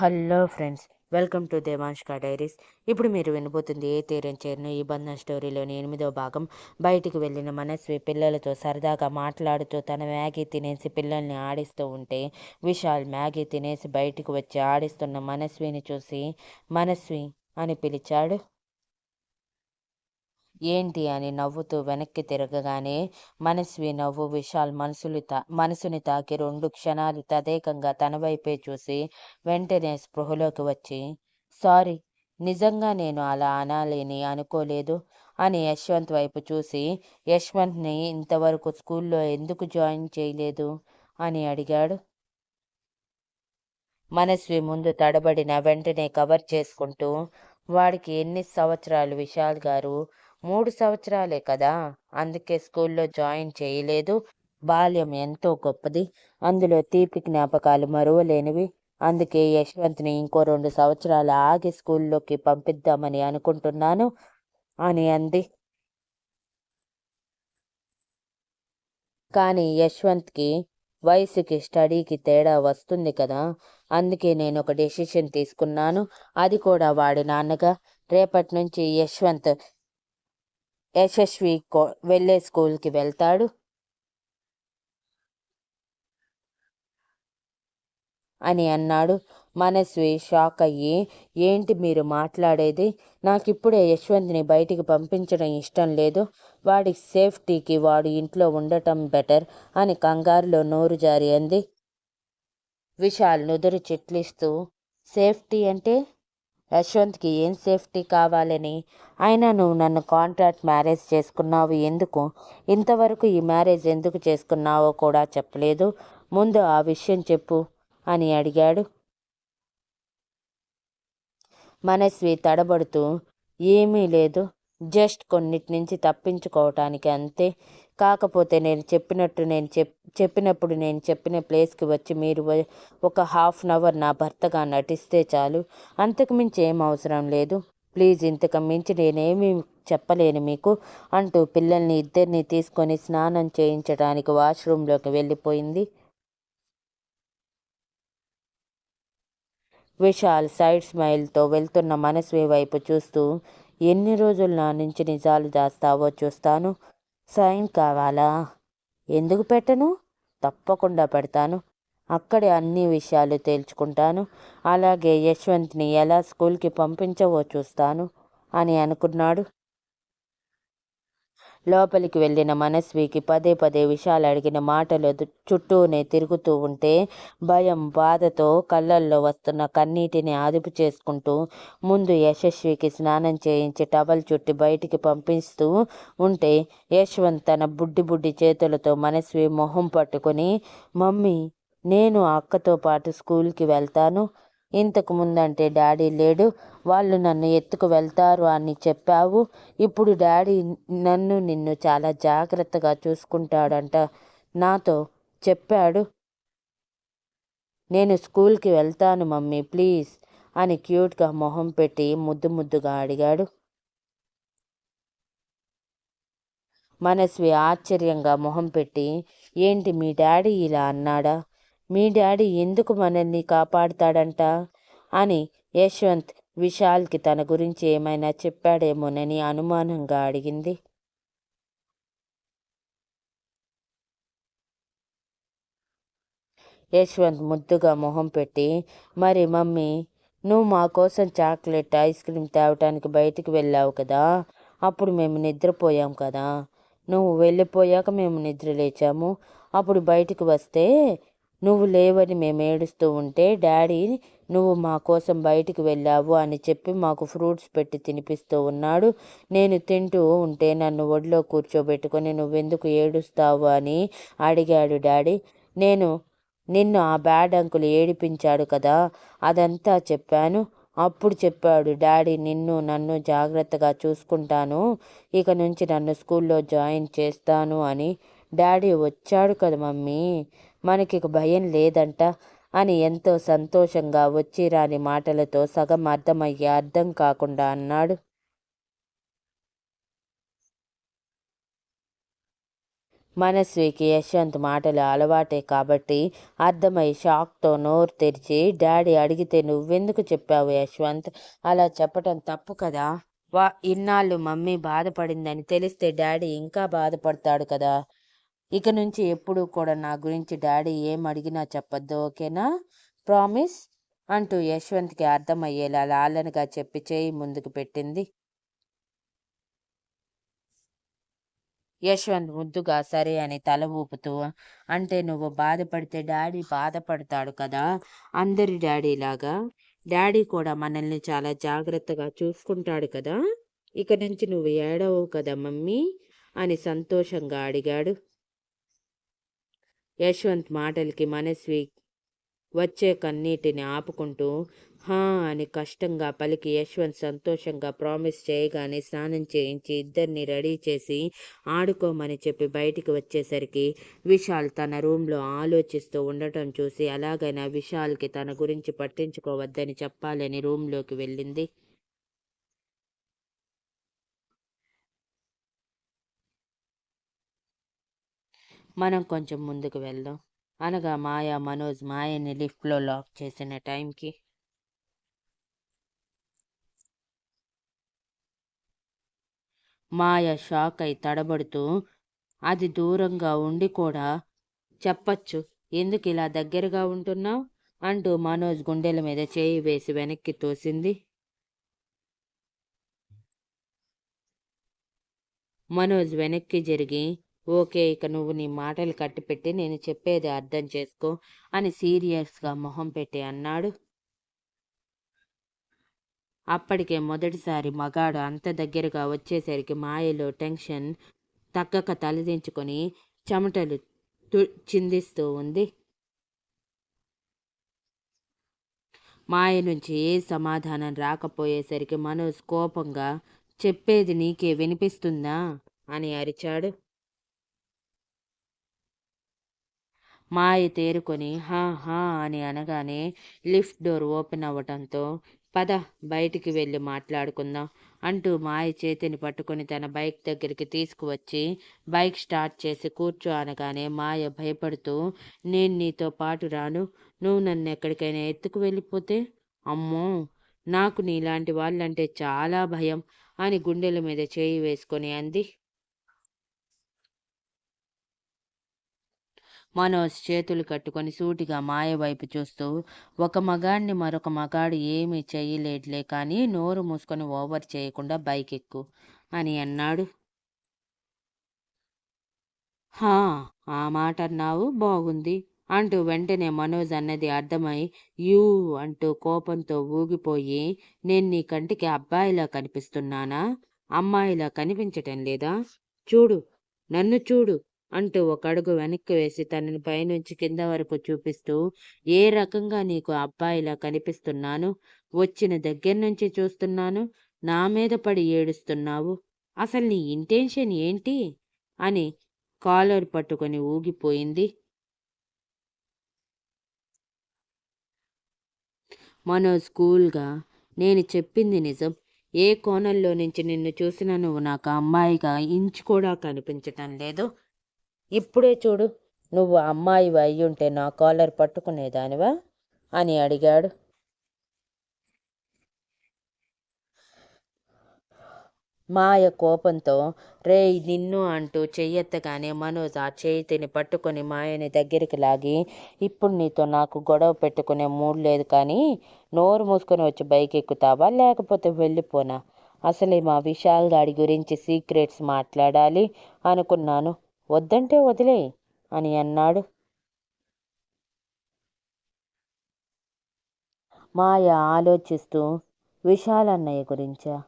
Hello friends welcome to దేవాంష్కా diaries. ఇప్పుడు మీరు వినబోతుంది ఏ తీరం చేరిన ఈ బంధం స్టోరీలోని ఎనిమిదో భాగం. బయటికి వెళ్ళిన మనస్వి పిల్లలతో సరదాగా మాట్లాడుతూ తన మ్యాగీ తినేసి పిల్లల్ని ఆడిస్తూ ఉంటే విశాల్ మ్యాగీ తినేసి బయటికి వచ్చి ఆడిస్తున్న మనస్విని చూసి మనస్వి అని పిలిచాడు. ఏంటి అని నవ్వుతూ వెనక్కి తిరగగానే మనస్వి నవ్వు విశాల్ మనసులు తా మనసుని తాకి రెండు క్షణాలు తదేకంగా తన వైపే చూసి వెంటనే స్పృహలోకి వచ్చి సారీ నిజంగా నేను అలా అనాలని అనుకోలేదు అని యశ్వంత్ వైపు చూసి యశ్వంత్ని ఇంతవరకు స్కూల్లో ఎందుకు జాయిన్ చేయలేదు? అని అడిగాడు. మనస్వి ముందు తడబడిన వెంటనే కవర్ చేసుకుంటూ వాడికి ఎన్ని సంవత్సరాలు విశాల్ గారు మూడు సంవత్సరాలే కదా అందుకే స్కూల్లో జాయిన్ చేయలేదు. బాల్యం ఎంతో గొప్పది. అందులో తీపి జ్ఞాపకాలు మరువలేనివి. అందుకే యశ్వంత్ని ఇంకో రెండు సంవత్సరాలు ఆగి స్కూల్లోకి పంపిద్దామని అనుకుంటున్నాను. అని అంది. కానీ యశ్వంత్కి వయసుకి స్టడీకి తేడా వస్తుంది కదా. అందుకే నేను ఒక డెసిషన్ తీసుకున్నాను. అది కూడా వాడి నాన్నగా. రేపటి నుంచి యశ్వంత్ యశస్వి వెళ్ళే స్కూల్కి వెళ్తాడు. అని అన్నాడు. మనస్వి షాక్ అయ్యి ఏంటి మీరు మాట్లాడేది? నాకిప్పుడే యశ్వంత్ని బయటికి పంపించడం ఇష్టం లేదు. వాడి సేఫ్టీకి వాడు ఇంట్లో ఉండటం బెటర్ అని కంగారులో నోరు జారి అంది. విశాల్ నుదురు చిట్లిస్తూ సేఫ్టీ అంటే? యశ్వంత్కి ఏం సేఫ్టీ కావాలని? అయినా నువ్వు నన్ను కాంట్రాక్ట్ మ్యారేజ్ చేసుకున్నావు ఎందుకు? ఇంతవరకు ఈ మ్యారేజ్ ఎందుకు చేసుకున్నావో కూడా చెప్పలేదు. ముందు ఆ విషయం చెప్పు అని అడిగాడు. మనస్వి తడబడుతూ ఏమీ లేదు. జస్ట్ కొన్నిటి నుంచి తప్పించుకోవటానికి అంతే. కాకపోతే నేను చెప్పినట్టు నేను చెప్ చెప్పినప్పుడు నేను చెప్పిన ప్లేస్కి వచ్చి మీరు ఒక హాఫ్ అన్ అవర్ నా భర్తగా నటిస్తే చాలు. అంతకుమించి ఏం అవసరం లేదు. ప్లీజ్ ఇంతకు మించి నేనేమీ చెప్పలేను మీకు అంటూ పిల్లల్ని ఇద్దరిని తీసుకొని స్నానం చేయించడానికి వాష్రూమ్లోకి వెళ్ళిపోయింది. విశాల్ సైడ్ స్మైల్తో వెళ్తున్న మనస్వి వైపు చూస్తూ ఎన్ని రోజులు నా నుంచి నిజాలు దాస్తావో చూస్తాను. సైన్ కావాలా? ఎందుకు పెట్టను? తప్పకుండా పెడతాను. అక్కడే అన్ని విషయాలు తేల్చుకుంటాను. అలాగే యశ్వంత్ని ఎలా స్కూల్కి పంపించవో చూస్తాను అని అనుకున్నాడు. లోపలికి వెళ్ళిన మనస్వికి పదే పదే విషయాలు అడిగిన మాటలు చుట్టూనే తిరుగుతూ ఉంటే భయం బాధతో కళ్ళల్లో వస్తున్న కన్నీటిని అదుపు చేసుకుంటూ ముందు యశస్వికి స్నానం చేయించి టవల్ చుట్టి బయటికి పంపిస్తూ ఉంటే యశ్వంత్ తన బుడ్డి బుడ్డి చేతులతో మనస్వి మొహం పట్టుకొని మమ్మీ నేను అక్కతో పాటు స్కూల్కి వెళ్తాను. ఇంతకు ముందంటే డాడీ లేడు వాళ్ళు నన్ను ఎత్తుకు వెళ్తారు అని చెప్పావు. ఇప్పుడు డాడీ నన్ను నిన్ను చాలా జాగ్రత్తగా చూసుకుంటాడంట. నాతో చెప్పాడు. నేను స్కూల్కి వెళ్తాను మమ్మీ ప్లీజ్ అని క్యూట్గా మొహం పెట్టి ముద్దు ముద్దుగా అడిగాడు. మనస్వి ఆశ్చర్యంగా మొహం పెట్టి ఏంటి మీ డాడీ ఇలా అన్నాడా? మీ డాడీ ఎందుకు మనల్ని కాపాడుతాడంట? అని యశ్వంత్ విశాల్కి తన గురించి ఏమైనా చెప్పాడేమోనని అనుమానంగా అడిగింది. యశ్వంత్ ముద్దుగా మొహం పెట్టి మరి మమ్మీ నువ్వు మా కోసం చాక్లెట్ ఐస్ క్రీమ్ తేవటానికి బయటికి వెళ్ళావు కదా? అప్పుడు మేము నిద్రపోయాం కదా? నువ్వు వెళ్ళిపోయాక మేము నిద్ర లేచాము. అప్పుడు బయటికి వస్తే నువ్వు లేవని మేము ఏడుస్తూ ఉంటే డాడీ నువ్వు మా కోసం బయటికి వెళ్ళావు అని చెప్పి మాకు ఫ్రూట్స్ పెట్టి తినిపిస్తూ ఉన్నాడు. నేను తింటూ ఉంటే నన్ను ఒడిలో కూర్చోబెట్టుకొని నువ్వెందుకు ఏడుస్తావు అని అడిగాడు డాడీ. నేను నిన్ను ఆ బ్యాడ్ అంకులు ఏడిపించాడు కదా అదంతా చెప్పాను. అప్పుడు చెప్పాడు డాడీ నిన్ను నన్ను జాగ్రత్తగా చూసుకుంటాను. ఇక నుంచి నన్ను స్కూల్లో జాయిన్ చేస్తాను అని డాడీ వచ్చాడు కదా మమ్మీ. మనకి భయం లేదంట అని ఎంతో సంతోషంగా వచ్చి రాని మాటలతో సగం అర్థమయ్యే అర్థం కాకుండా అన్నాడు. మనస్వికి యశ్వంత్ మాటలు అలవాటే కాబట్టి అర్థమై షాక్తో నోరు తెరిచి డాడీ అడిగితే నువ్వెందుకు చెప్పావు యశ్వంత్? అలా చెప్పటం తప్పు కదా. వా ఇన్నాళ్ళు మమ్మీ బాధపడిందని తెలిస్తే డాడీ ఇంకా బాధపడతాడు కదా. ఇక నుంచి ఎప్పుడు కూడా నా గురించి డాడీ ఏం అడిగినా చెప్పొద్దు ఓకేనా? ప్రామిస్ అంటూ యశ్వంత్కి అర్థమయ్యేలా లాలనగా చెప్పి చేయి ముందుకు పెట్టింది. యశ్వంత్ ముద్దుగా సరే అని తల ఊపుతూ అంటే నువ్వు బాధపడితే డాడీ బాధపడతాడు కదా? అందరి డాడీలాగా. డాడీ కూడా మనల్ని చాలా జాగ్రత్తగా చూసుకుంటాడు కదా? ఇక నుంచి నువ్వు ఏడవవు కదా మమ్మీ? అని సంతోషంగా అడిగాడు. యశ్వంత్ మాటలకి మనస్వి వచ్చే కన్నీటిని ఆపుకుంటూ హా అని కష్టంగా పలికి యశ్వంత్ సంతోషంగా ప్రామిస్ చేయగానే స్నానం చేయించి ఇద్దరిని రెడీ చేసి ఆడుకోమని చెప్పి బయటికి వచ్చేసరికి విశాల్ తన రూమ్లో ఆలోచిస్తూ ఉండటం చూసి అలాగైనా విశాల్కి తన గురించి పట్టించుకోవద్దని చెప్పాలని రూమ్లోకి వెళ్ళింది. మనం కొంచెం ముందుకు వెళ్దాం. అనగా మాయా మనోజ్ మాయని లిఫ్ట్లో లాక్ చేసిన టైంకి. మాయ షాక్ అయి తడబడుతూ అది దూరంగా ఉండి కూడా చెప్పచ్చు ఎందుకు ఇలా దగ్గరగా ఉంటున్నావు? అంటూ మనోజ్ గుండెల మీద చేయి వేసి వెనక్కి తోసింది. మనోజ్ వెనక్కి జరిగి ఓకే ఇక నువ్వు నీ మాటలు కట్టిపెట్టి నేను చెప్పేది అర్థం చేసుకో అని సీరియస్గా మొహం పెట్టి అన్నాడు. అప్పటికే మొదటిసారి మగాడు అంత దగ్గరగా వచ్చేసరికి మాయలో టెన్షన్ తగ్గక తలదించుకొని చెమటలు చిందిస్తూ ఉంది. మాయ నుంచి ఏ సమాధానం రాకపోయేసరికి మనోజ్ కోపంగా చెప్పేది నీకే వినిపిస్తుందా అని అరిచాడు. మాయ తేరుకొని హా హా అని అనగానే లిఫ్ట్ డోర్ ఓపెన్ అవ్వటంతో పద బయటికి వెళ్ళి మాట్లాడుకుందాం అంటూ మాయ చేతిని పట్టుకొని తన బైక్ దగ్గరికి తీసుకువచ్చి బైక్ స్టార్ట్ చేసి కూర్చో అనగానే మాయ భయపడుతూ నేను నీతో పాటు రాను. నువ్వు నన్ను ఎక్కడికైనా ఎత్తుకు వెళ్ళిపోతే? అమ్మో! నాకు నీలాంటి వాళ్ళంటే చాలా భయం అని గుండెల మీద చేయి వేసుకొని అంది. మనోజ్ చేతులు కట్టుకొని సూటిగా మాయ వైపు చూస్తూ ఒక మగాడిని మరొక మగాడు ఏమీ చేయలేట్లే కానీ నోరు మూసుకొని ఓవర్ చేయకుండా బైక్ ఎక్కు అని అన్నాడు. హా ఆ మాట అన్నావు బాగుంది అంటూ వెంటనే మనోజ్ అన్నది అర్థమై యూ అంటూ కోపంతో ఊగిపోయి నేను నీ కంటికి అబ్బాయిలా కనిపిస్తున్నానా? అమ్మాయిలా కనిపించటం లేదా? చూడు నన్ను చూడు అంటూ ఒక అడుగు వెనక్కి వేసి తనని పైనుంచి కింద వరకు చూపిస్తూ ఏ రకంగా నీకు అబ్బాయిలా కనిపిస్తున్నాను? వచ్చిన దగ్గర నుంచి చూస్తున్నాను నా మీద పడి ఏడుస్తున్నావు అసలు నీ ఇంటెన్షన్ ఏంటి? అని కాలర్ పట్టుకొని ఊగిపోయింది. మనోజ్ కూల్గా నేను చెప్పింది నిజం. ఏ కోణంలో నుంచి నిన్ను చూసినా నువ్వు నాకు అమ్మాయిగా ఇంచు కూడా కనిపించటం లేదు. ఇప్పుడే చూడు నువ్వు అమ్మాయి అయ్యుంటే నా కాలర్ పట్టుకునేదానివా? అని అడిగాడు. మాయ కోపంతో రే నిన్ను అంటూ చెయ్యెత్తగానే మనోజ్ ఆ చేతిని పట్టుకొని మాయని దగ్గరికి లాగి ఇప్పుడు నీతో నాకు గొడవ పెట్టుకునే మూడ్ లేదు కానీ నోరు మూసుకొని వచ్చి బైక్ ఎక్కుతావా లేకపోతే వెళ్ళిపోనా? అసలే మా విశాల్ గాడి గురించి సీక్రెట్స్ మాట్లాడాలి అనుకున్నాను. వద్దంటే వదిలే అని అన్నాడు. మాయ ఆలోచిస్తూ విశాల్ అన్నయ్య గురించా?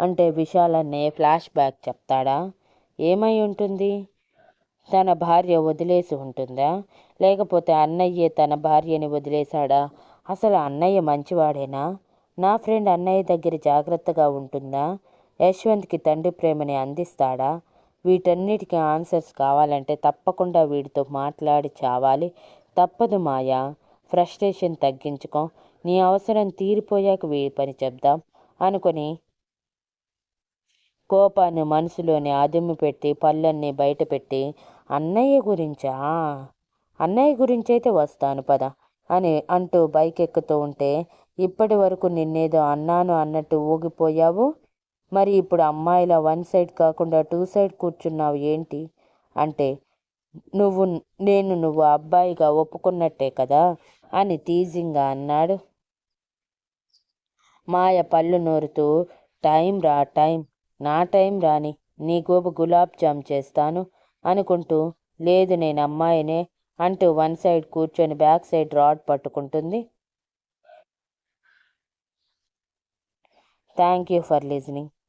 అంటే విశాల్ అన్నయ్య ఫ్లాష్ బ్యాక్ చెప్తాడా? ఏమై ఉంటుంది? తన భార్య వదిలేసి ఉంటుందా? లేకపోతే అన్నయ్యే తన భార్యని వదిలేశాడా? అసలు అన్నయ్య మంచివాడేనా? నా ఫ్రెండ్ అన్నయ్య దగ్గర జాగ్రత్తగా ఉంటుందా? యశ్వంత్కి తండ్రి ప్రేమని అందిస్తాడా? వీటన్నిటికీ ఆన్సర్స్ కావాలంటే తప్పకుండా వీడితో మాట్లాడి చావాలి. తప్పదు మాయా. ఫ్రస్ట్రేషన్ తగ్గించుకో. నీ అవసరం తీరిపోయాక వీడి పని చెప్దాం. అనుకొని కోపాన్ని మనసులోని అదుము పెట్టి పళ్ళన్నీ బయటపెట్టి అన్నయ్య గురించా? అన్నయ్య గురించైతే వస్తాను పద అని అంటూ బైక్ ఎక్కుతూ ఉంటే ఇప్పటి వరకు నిన్నేదో అన్నాను అన్నట్టు ఊగిపోయావు? మరి ఇప్పుడు అమ్మాయిల వన్ సైడ్ కాకుండా టూ సైడ్ కూర్చున్నావు ఏంటి? అంటే నువ్వు నేను నువ్వు అబ్బాయిగా ఒప్పుకున్నట్టే కదా? అని తీజింగా అన్నాడు. మాయ పళ్ళు నూరుతూ టైం రా టైం. నా టైం రాని నీ గోపు గులాబ్ జామ్ చేస్తాను అనుకుంటూ లేదు నేను అమ్మాయినే అంటూ వన్ సైడ్ కూర్చొని బ్యాక్ సైడ్ రాడ్ పట్టుకుంటుంది. Thank you for listening.